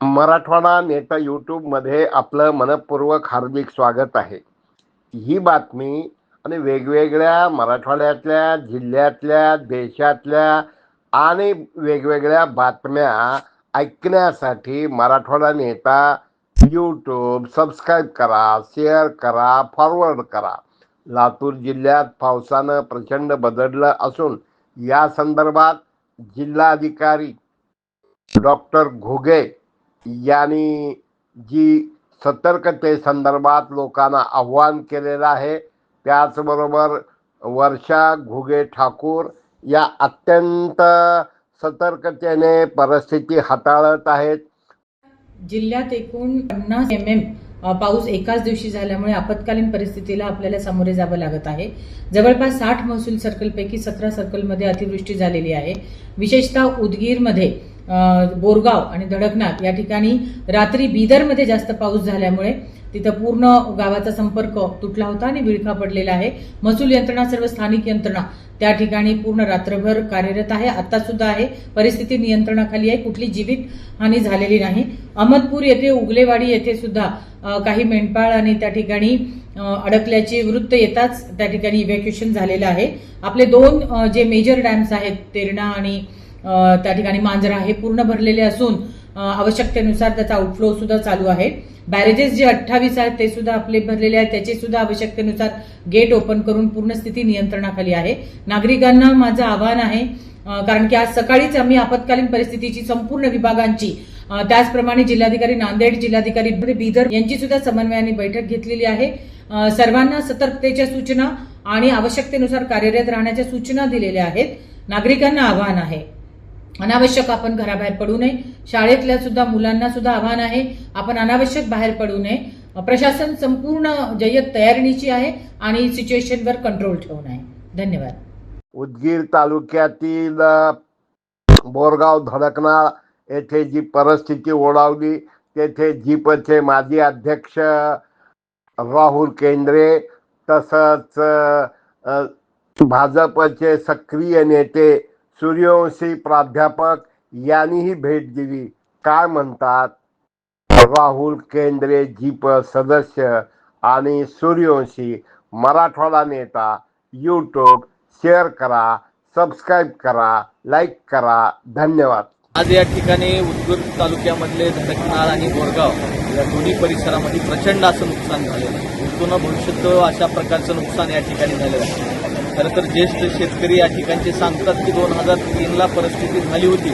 मराठवाडा नेता यूट्यूबमध्ये आपलं मनपूर्वक हार्दिक स्वागत आहे. ही बातमी आणि वेगवेगळ्या मराठवाड्यातल्या जिल्ह्यातल्या देशातल्या आणि वेगवेगळ्या बातम्या ऐकण्यासाठी मराठवाडा नेता यूट्यूब सबस्क्राईब करा शेअर करा फॉरवर्ड करा. लातूर जिल्ह्यात पावसानं प्रचंड बदललं असून या संदर्भात जिल्हाधिकारी डॉक्टर घुगे यांनी जी सतर्कतेसंदर्भात लोकांना आव्हान केलेलं आहे त्याचबरोबर वर्षा घुगे ठाकूर या अत्यंत सतर्कतेने परिस्थिती हाताळत आहेत. जिल्ह्यात एकूण पन्नास एम एम पाऊस एकाच दिवशी झाल्यामुळे आपत्कालीन परिस्थितीला आपल्याला सामोरे जावं लागत आहे. जवळपास साठ महसूल सर्कलपैकी सतरा सर्कलमध्ये अतिवृष्टी झालेली आहे. विशेषतः उदगीरमध्ये बोरगाव आणि धडकनाथ या ठिकाणी रात्री बिदरमध्ये जास्त पाऊस झाल्यामुळे तिथं पूर्ण गावाचा संपर्क तुटला होता आणि विळखा पडलेला आहे. महसूल यंत्रणा सर्व स्थानिक यंत्रणा त्या ठिकाणी पूर्ण रात्रभर कार्यरत आहे. आता सुद्धा आहे. परिस्थिती नियंत्रणाखाली आहे. कुठली जीवित हानी झालेली नाही. अहमदपूर येथे उगलेवाडी येथे सुद्धा काही मेंढपाळ आणि त्या ठिकाणी अडकल्याचे वृत्त येताच त्या ठिकाणी इव्हॅक्युएशन झालेलं आहे. आपले दोन जे मेजर डॅम्स आहेत तेरणा आणि त्या ठिकाणी मांजरा हे पूर्ण भरलेले असून आवश्यकतेनुसार त्याचा आउटफ्लो सुद्धा चालू आहे. बॅरेजेस जे अठ्ठावीस आहेत ते सुद्धा आपले भरलेले आहेत. त्याचे सुद्धा आवश्यकतेनुसार गेट ओपन करून पूर्ण स्थिती नियंत्रणाखाली आहे. नागरिकांना माझं आवाहन आहे कारण की आज सकाळीच आम्ही आपत्कालीन परिस्थितीची संपूर्ण विभागांची त्याचप्रमाणे जिल्हाधिकारी नांदेड जिल्हाधिकारी बीदर यांची सुद्धा समन्वयाने बैठक घेतलेली आहे. सर्वांना सतर्कतेच्या सूचना आणि आवश्यकतेनुसार कार्यरत राहण्याच्या सूचना दिलेल्या आहेत. नागरिकांना आवाहन आहे. अनावश्यक आपण घराबाहेर पडू नये. शाळेतल्या सुद्धा मुलांना सुद्धा आव्हान आहे. आपण अनावश्यक बाहेर पडू नये. प्रशासन संपूर्ण जय्यत तयारीची आहे आणि सिच्युएशनवर कंट्रोल ठेवून आहे. धन्यवाद. उदगीर तालुक्यातील बोरगाव धडकनाळ येथे जी परिस्थिती ओढावली तेथे जीपचे माजी अध्यक्ष राहुल केंद्रे तसंच भाजपचे सक्रिय नेते सूर्यवंशी प्राध्यापक यांनीही भेट दिली. काय म्हणतात? राहुल केंद्रे जीप सदस्य आणि सूर्यवंशी मराठवाडा नेता. यूट्यूब शेअर करा सबस्क्राईब करा लाईक करा. धन्यवाद. आज या ठिकाणी उदगीर तालुक्यामधले धडकनाळ आणि बोरगाव या दोन्ही परिसरामध्ये प्रचंड असं नुकसान झालेलं आहे. उठतो भविष्यात अशा प्रकारचं नुकसान या ठिकाणी झालेलं आहे. खरं तर ज्येष्ठ शेतकरी या ठिकाणचे सांगतात की दोन हजार तीनला परिस्थिती झाली होती.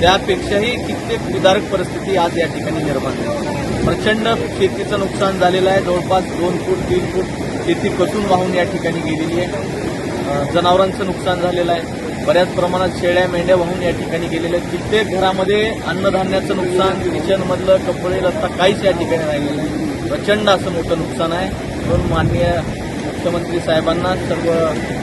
त्यापेक्षाही कित्येक उदारक परिस्थिती आज या ठिकाणी निर्माण झाली. प्रचंड शेतीचं नुकसान झालेलं आहे. जवळपास दोन फूट तीन फूट शेती कसून वाहून या ठिकाणी गेलेली आहे. जनावरांचं नुकसान झालेलं आहे. बऱ्याच प्रमाणात शेळ्या मेंढ्या वाहून या ठिकाणी गेलेल्या आहेत. कित्येक घरामध्ये अन्नधान्याचं नुकसान किचनमधलं कपडे लत्ता काहीच या ठिकाणी राहिलेलं प्रचंड असं मोठं नुकसान आहे. म्हणून माननीय मुख्यमंत्री साहेबांना सर्व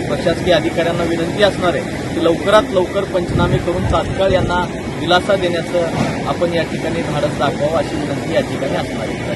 प्रशासकीय अधिकाऱ्यांना विनंती असणार आहे की लवकरात लवकर पंचनामे करून तात्काळ यांना दिलासा देण्याचं आपण या ठिकाणी धाडस दाखवावं अशी विनंती या ठिकाणी असणार आहे.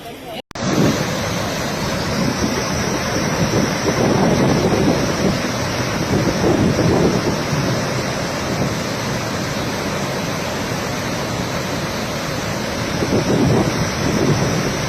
どうも。